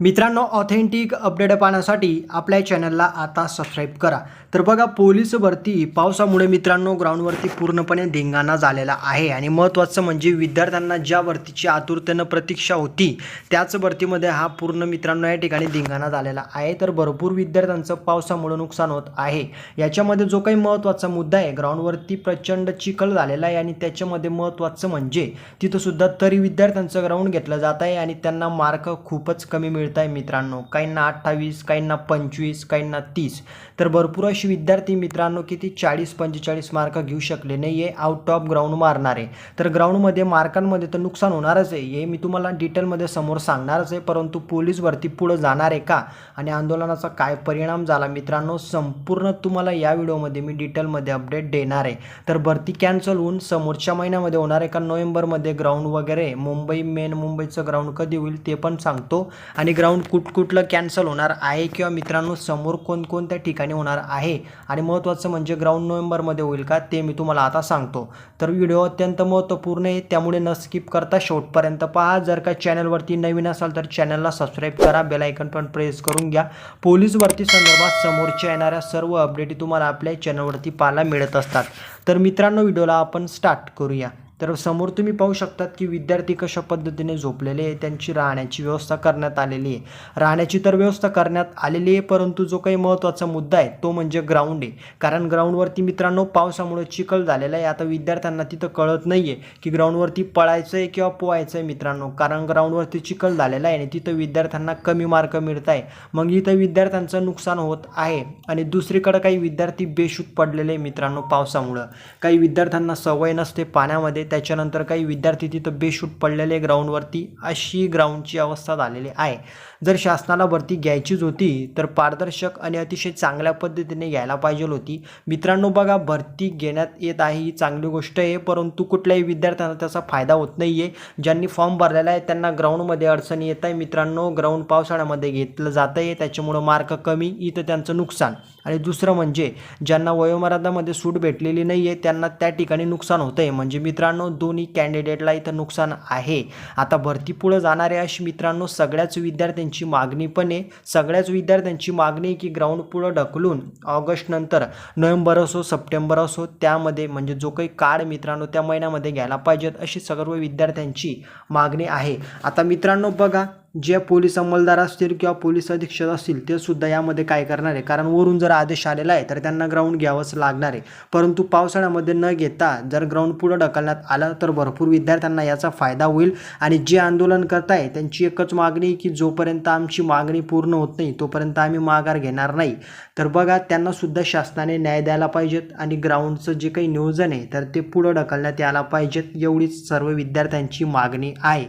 मित्रांनो authentic update पाहण्यासाठी आपल्या चॅनलला आता सबस्क्राईब करा. तर बघा पोलीस भरती पावसामुळे मित्रांनो ग्राउंडवरती पूर्णपणे धिंगाणा झालेला आहे. आणि महत्त्वाचं म्हणजे विद्यार्थ्यांना ज्या भरतीची आतुरतेनं प्रतीक्षा होती त्याच भरतीमध्ये हा पूर्ण मित्रांनो या ठिकाणी धिंगाणा झालेला आहे. तर भरपूर विद्यार्थ्यांचं पावसामुळे नुकसान होत आहे. याच्यामध्ये जो काही महत्त्वाचा मुद्दा आहे ग्राउंडवरती प्रचंड चिखल झालेला आहे. आणि त्याच्यामध्ये महत्त्वाचं म्हणजे तिथंसुद्धा तरी विद्यार्थ्यांचं ग्राउंड घेतलं जात आहे. आणि त्यांना मार्क खूपच कमी मिळत आहे मित्रांनो. काहींना अठ्ठावीस काहींना पंचवीस काहींना तीस. तर भरपूर अशी विद्यार्थी मित्रांनो किती चाळीस पंचेचाळीस मार्क घेऊ शकले नाही आहे आउट ऑफ ग्राउंड मारणारे. तर ग्राउंडमध्ये मार्कांमध्ये तर नुकसान होणारच आहे. हे मी तुम्हाला डिटेलमध्ये समोर सांगणारच आहे परंतु पोलीस भरती पुढं जाणार आहे का? आणि आंदोलनाचा काय परिणाम झाला? मित्रांनो संपूर्ण तुम्हाला या व्हिडिओमध्ये मी डिटेलमध्ये अपडेट देणार आहे. तर भरती कॅन्सल होऊन समोरच्या महिन्यामध्ये होणार आहे का? नोव्हेंबरमध्ये ग्राउंड वगैरे मुंबई मेन मुंबईचं ग्राउंड कधी होईल ते पण सांगतो. आणि ग्राउंड कुठ कुठलं कॅन्सल होणार आहे? किंवा मित्रांनो समोर कोणकोणत्या ठिकाणी होणार आहे? आणि महत्त्वाचं म्हणजे ग्राउंड नोव्हेंबरमध्ये होईल का ते मी तुम्हाला आता सांगतो. तर व्हिडिओ अत्यंत महत्त्वपूर्ण आहे त्यामुळे न स्किप करता शेवटपर्यंत पहा. जर का चॅनलवरती नवीन असाल तर चॅनलला सबस्क्राईब करा. बेलायकन पण प्रेस करून घ्या. पोलीस भरती संदर्भात समोरच्या येणाऱ्या सर्व अपडेट तुम्हाला आपल्या चॅनलवरती पाहायला मिळत असतात. तर मित्रांनो व्हिडिओला आपण स्टार्ट करूया. तर समोर तुम्ही पाहू शकतात की विद्यार्थी कशा पद्धतीने झोपलेले आहे त्यांची राहण्याची व्यवस्था करण्यात आलेली आहे. राहण्याची तर व्यवस्था करण्यात आलेली आहे परंतु जो काही महत्त्वाचा मुद्दा आहे तो म्हणजे ग्राउंड आहे. कारण ग्राउंडवरती मित्रांनो पावसामुळे चिखल झालेला आहे. आता विद्यार्थ्यांना तिथं कळत नाही आहे की ग्राउंडवरती पळायचं आहे किंवा पोहायचं आहे मित्रांनो. कारण ग्राउंडवरती चिखल झालेला आहे आणि तिथं विद्यार्थ्यांना कमी मार्क मिळत आहे मग इथं विद्यार्थ्यांचं नुकसान होत आहे आणि दुसरीकडं काही विद्यार्थी बेशूत पडलेले आहे मित्रांनो पावसामुळं. काही विद्यार्थ्यांना सवय नसते पाण्यामध्ये त्याच्यानंतर काही विद्यार्थी तिथं बेशूट पडलेले ग्राउंडवरती अशी ग्राउंडची अवस्था झालेली आहे. जर शासनाला भरती घ्यायचीच होती तर पारदर्शक आणि अतिशय चांगल्या पद्धतीने घ्यायला पाहिजे होती. मित्रांनो बघा भरती घेण्यात येत आहे ही चांगली गोष्ट आहे परंतु कुठल्याही विद्यार्थ्यांना त्याचा फायदा होत नाही आहे ज्यांनी फॉर्म भरलेला आहे त्यांना ग्राउंडमध्ये अडचणी येत आहे. मित्रांनो ग्राउंड पावसाळ्यामध्ये घेतलं जातं आहे त्याच्यामुळं मार्क कमी इथं त्यांचं नुकसान. आणि दुसरं म्हणजे ज्यांना वयोमर्यादामध्ये सूट भेटलेली नाही आहे त्यांना त्या ठिकाणी नुकसान होतं आहे म्हणजे मित्रांनो दोन्ही कॅन्डिडेटला इथं नुकसान आहे. आता भरती पुढं जाणारे अशी मित्रांनो सगळ्याच विद्यार्थ्यांची मागणी पण आहे. सगळ्याच विद्यार्थ्यांची मागणी की ग्राउंड पुढं ढकलून ऑगस्ट नंतर नोव्हेंबर असो सप्टेंबर असो त्यामध्ये म्हणजे जो काही काळ मित्रांनो त्या महिन्यामध्ये घ्यायला पाहिजेत अशी सर्व विद्यार्थ्यांची मागणी आहे. आता मित्रांनो बघा जे पोलीस अंमलदार असतील किंवा पोलीस अधीक्षक असतील ते सुद्धा यामध्ये काय करणार आहे? कारण वरून जर आदेश आलेला आहे तर त्यांना ग्राउंड घ्यावंच लागणार आहे. परंतु पावसाळ्यामध्ये न घेता जर ग्राउंड पुढं ढकलण्यात आलं तर भरपूर विद्यार्थ्यांना याचा फायदा होईल. आणि जे आंदोलन करताय त्यांची एकच मागणी की जोपर्यंत आमची मागणी पूर्ण होत नाही तोपर्यंत आम्ही माघार घेणार नाही. तर बघा त्यांना सुद्धा शासनाने न्याय द्यायला पाहिजेत आणि ग्राउंडचं जे काही नियोजन आहे तर ते पुढं ढकलण्यात यायला पाहिजेत. एवढीच सर्व विद्यार्थ्यांची मागणी आहे.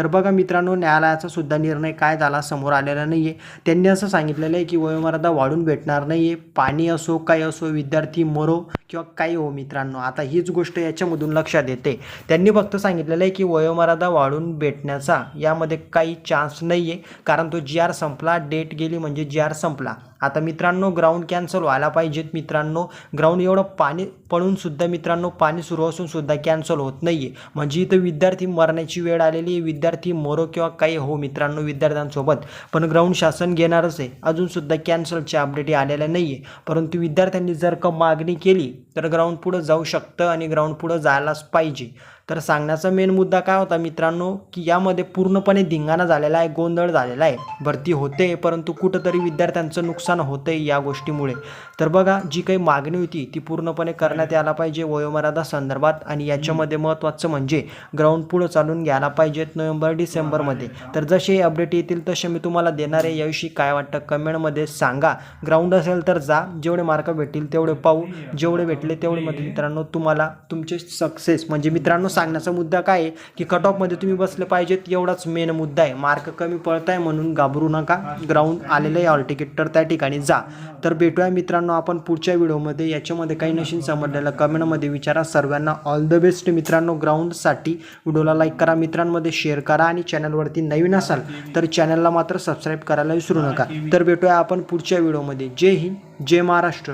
तर बघा मित्रांनो न्यायालयाचा सुद्धा निर्णय काय झाला समोर आलेला नाही आहे त्यांनी असं सांगितलेलं आहे की वयोमर्यादा वाढून भेटणार नाही आहे पाणी असो काय असो विद्यार्थी मरो किंवा काही हो मित्रांनो. आता हीच गोष्ट याच्यामधून लक्षात येते. त्यांनी फक्त सांगितलेलं आहे की वयोमर्यादा वाढून भेटण्याचा यामध्ये काही चान्स नाही आहे कारण तो जी आर संपला डेट गेली म्हणजे जी आर संपला. आता मित्रांनो ग्राउंड कॅन्सल व्हायला पाहिजेत मित्रांनो. ग्राउंड एवढं पाणी पडूनसुद्धा मित्रांनो पाणी सुरू असून सुद्धा कॅन्सल होत नाही आहे म्हणजे इथं विद्यार्थी मरण्याची वेळ आलेली आहे. विद्यार्थी मरो किंवा काही हो मित्रांनो विद्यार्थ्यांसोबत. पण ग्राउंड शासन घेणारच आहे. अजूनसुद्धा कॅन्सलचे अपडेट आलेल्या नाही आहे परंतु विद्यार्थ्यांनी जर का मागणी केली तर ग्राउंड पुढं जाऊ शकतं आणि ग्राउंड पुढं जायलाच पाहिजे. तर सांगण्याचा मेन मुद्दा काय होता मित्रांनो की यामध्ये पूर्णपणे धिंगाणा झालेला आहे गोंधळ झालेला आहे. भरती होते परंतु कुठंतरी विद्यार्थ्यांचं नुकसान होतं आहे या गोष्टीमुळे. तर बघा जी काही मागणी होती ती पूर्णपणे करण्यात यायला पाहिजे वयोमर्यादा संदर्भात आणि याच्यामध्ये महत्त्वाचं म्हणजे ग्राउंड पुढं चालून घ्यायला पाहिजेत नोव्हेंबर डिसेंबरमध्ये. तर जसे अपडेट येतील तसे मी तुम्हाला देणार आहे. याविषयी काय वाटतं कमेंटमध्ये सांगा. ग्राउंड असेल तर जा. जेवढे मार्क भेटतील तेवढे पाहू. जेवढे भेटले तेवढे मध्ये मित्रांनो तुम्हाला तुमचे सक्सेस म्हणजे मित्रांनो सांगण्याचा मुद्दा काय आहे? की कट ऑफमध्ये तुम्ही बसले पाहिजेत एवढाच मेन मुद्दा आहे. मार्क कमी पडत आहे म्हणून घाबरू नका. ग्राउंड आलेलं आहे ऑल तिकीट तर त्या ठिकाणी जा. तर भेटूया मित्रांनो आपण पुढच्या व्हिडिओमध्ये. याच्यामध्ये काही नशीन समजलेलं कमेंटमध्ये विचारा. सर्वांना ऑल द बेस्ट मित्रांनो. ग्राउंडसाठी व्हिडिओला लाईक करा. मित्रांमध्ये शेअर करा आणि चॅनलवरती नवीन असाल तर चॅनलला मात्र सबस्क्राईब करायला विसरू नका. तर भेटूया आपण पुढच्या व्हिडिओमध्ये. जय हिंद जय महाराष्ट्र.